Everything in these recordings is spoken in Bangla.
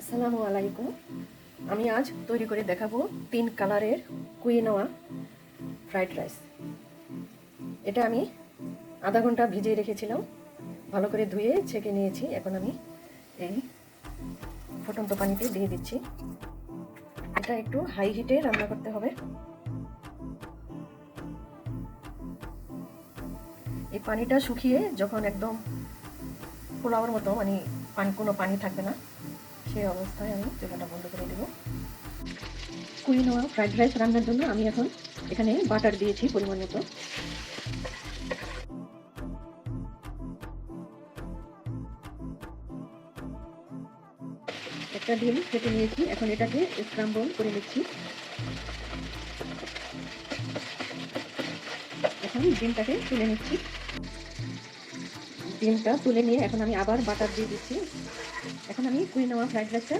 আসসালামু আলাইকুম। আমি আজ তৈরি করে দেখাবো তিন কালারের কুইনোয়া ফ্রাইড রাইস। এটা আমি আধা ঘণ্টা ভিজিয়ে রেখেছিলাম। ভালো করে ধুয়ে ছেঁকে নিয়েছি। এখন আমি এই ফুটন্ত পানিতে দিয়ে দিচ্ছি। এটা একটু হাই হিটে রান্না করতে হবে। এই পানিটা শুকিয়ে যখন একদম পোলাওয়ার মতো মানে পানি কোনো পানি থাকবে না। সেই অবস্থায় আমি চুলাটা বন্ধ করে দেবো। কুইনোয়া ফ্রাইড রাইস রান্নার জন্য আমি এখন এখানে বাটার দিয়েছি পরিমাণ মতো। একটা ডিম কেটে নিয়েছি, এখন এটাকে স্ক্রাম্বল করে নিচ্ছি। এখন ডিমটাকে তুলে নিচ্ছি। ডিমটা তুলে নিয়ে এখন আমি আবার বাটার দিয়ে দিচ্ছি। এখন আমি কুইনোয়া ফ্রাইড রাইসটা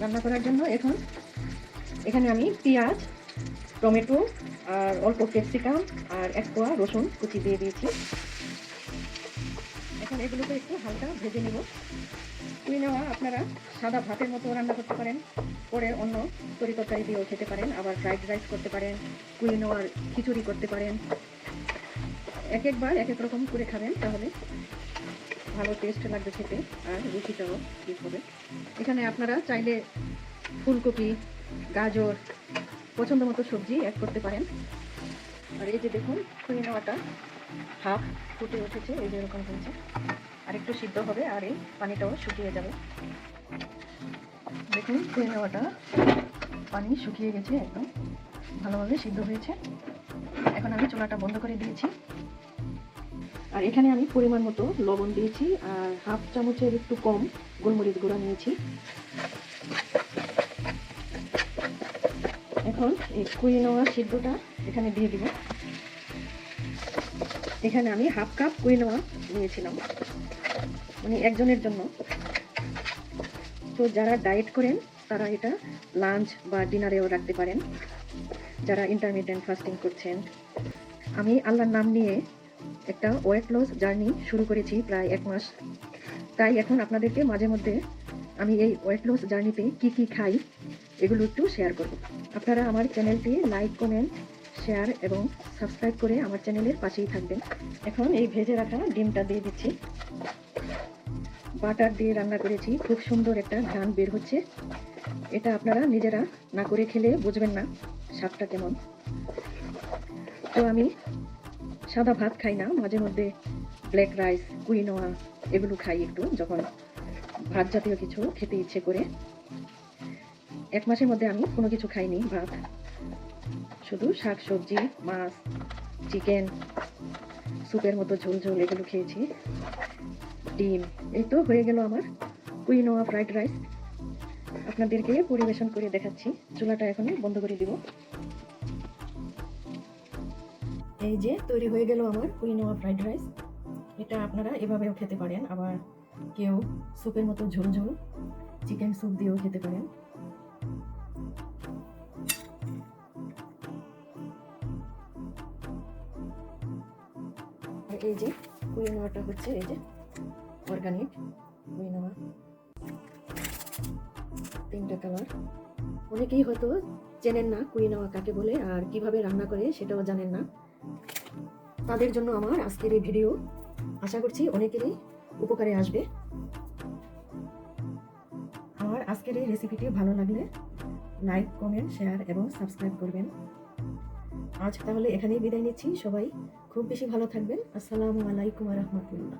রান্না করার জন্য এখন এখানে আমি পেঁয়াজ, টমেটো আর অল্প ক্যাপসিকাম আর এক কোয়া রসুন কুচি দিয়ে দিয়েছি। এখন এগুলোকে একটু হালকা ভেজে নেব। কুইনোয়া আপনারা সাদা ভাতের মতো রান্না করতে পারেন পরে অন্য তরি তরকারি দিয়েও খেতে পারেন, আবার ফ্রাইড রাইস করতে পারেন কুইনোয়ার খিচুড়ি করতে পারেন। এক একবার এক এক রকম করে খাবেন তাহলে। ভালো টেস্ট লাগবে খেতে, আর রুচিটাও ঠিক হবে? এখানে আপনারা চাইলে ফুলকপি, গাজর, পছন্দ মতো সবজি অ্যাড করতে পারেন। আর এই যে দেখুন কুইনোয়াটা হাফ ফুটে উঠেছে, এই যে এরকম হয়েছে। আর একটু সিদ্ধ হবে, আর এই পানিটাও শুকিয়ে যাবে। দেখুন কুইনোয়াটা পানি শুকিয়ে গেছে একদম। ভালোভাবে সিদ্ধ হয়েছে। এখন আমি চুলাটা বন্ধ করে দিয়েছি। আর এখানে আমি পরিমাণ মতো লবণ দিয়েছি আর হাফ চামচের একটু কম গোলমরিচ গুঁড়া নিয়েছি। এখন এই কুইনোয়া সিদ্ধটা এখানে দিয়ে দিব। এখানে আমি হাফ কাপ কুইনোয়া নিয়েছিলাম। মানে একজনের জন্য। তো যারা ডায়েট করেন, তারা এটা লাঞ্চ বা ডিনারেও রাখতে পারেন। যারা ইন্টারমিডিয়েন্ট ফাস্টিং করছেন। আমি আল্লাহর নাম নিয়ে একটা ওয়েট লস জার্নি শুরু করেছি প্রায় এক মাস। তাই এখন আপনাদেরকে মাঝে মধ্যে আমি এই ওয়েট লস জার্নিতে কি কি খাই এগুলো একটু শেয়ার করব। আপনারা আমার চ্যানেলটি লাইক কমেন্ট শেয়ার এবং সাবস্ক্রাইব করে আমার চ্যানেলের পাশেই থাকবেন। এখন এই ভেজে রাখা ডিমটা দিয়ে দিচ্ছি। বাটার দিয়ে রান্না করেছি। খুব সুন্দর একটা ঘ্রাণ বের হচ্ছে। এটা আপনারা নিজেরা না করে খেলে বুঝবেন না স্বাদটা কেমন। তো আমি সাদা ভাত খাই না, মাঝে মধ্যে ব্ল্যাক রাইস কুইনোয়া এগুলো খাই একটু, যখন ভাত জাতীয় কিছু খেতে ইচ্ছে করে। এক মাসের মধ্যে আমি কোনো কিছু খাইনি, ভাত। শুধু শাক সবজি, মাছ চিকেন স্যুপের মতো ঝোল ঝোল এগুলো খেয়েছি। ডিম, এই তো হয়ে গেল আমার কুইনোয়া ফ্রাইড রাইস আপনাদেরকে পরিবেশন করে দেখাচ্ছি। চুলাটা এখন বন্ধ করে দিব। এই যে তৈরি হয়ে গেল আমার কুইনোয়া ফ্রাইড রাইস। এটা আপনারা এভাবেও খেতে পারেন। আবার কেউ স্যুপের মতো ঝোল ঝোল চিকেন স্যুপ দিয়েও খেতে পারেন। এই যে কুইনোয়াটা হচ্ছে এই যে অর্গানিক কুইনোয়া। তিনটা কালার। অনেকেই হয়তো চেনেন না কুইনোয়া কাকে বলে আর কীভাবে রান্না করে সেটাও জানেন না। তাদের জন্য আমার আজকের এই ভিডিও। আশা করছি অনেকেরই উপকারে আসবে। আমার আজকের এই রেসিপিটি ভালো লাগলে লাইক কমেন্ট শেয়ার এবং সাবস্ক্রাইব করবেন। আজ তাহলে এখানেই বিদায় নিচ্ছি। সবাই খুব বেশি ভালো থাকবেন। আসসালামু আলাইকুম রহমতুল্লাহ।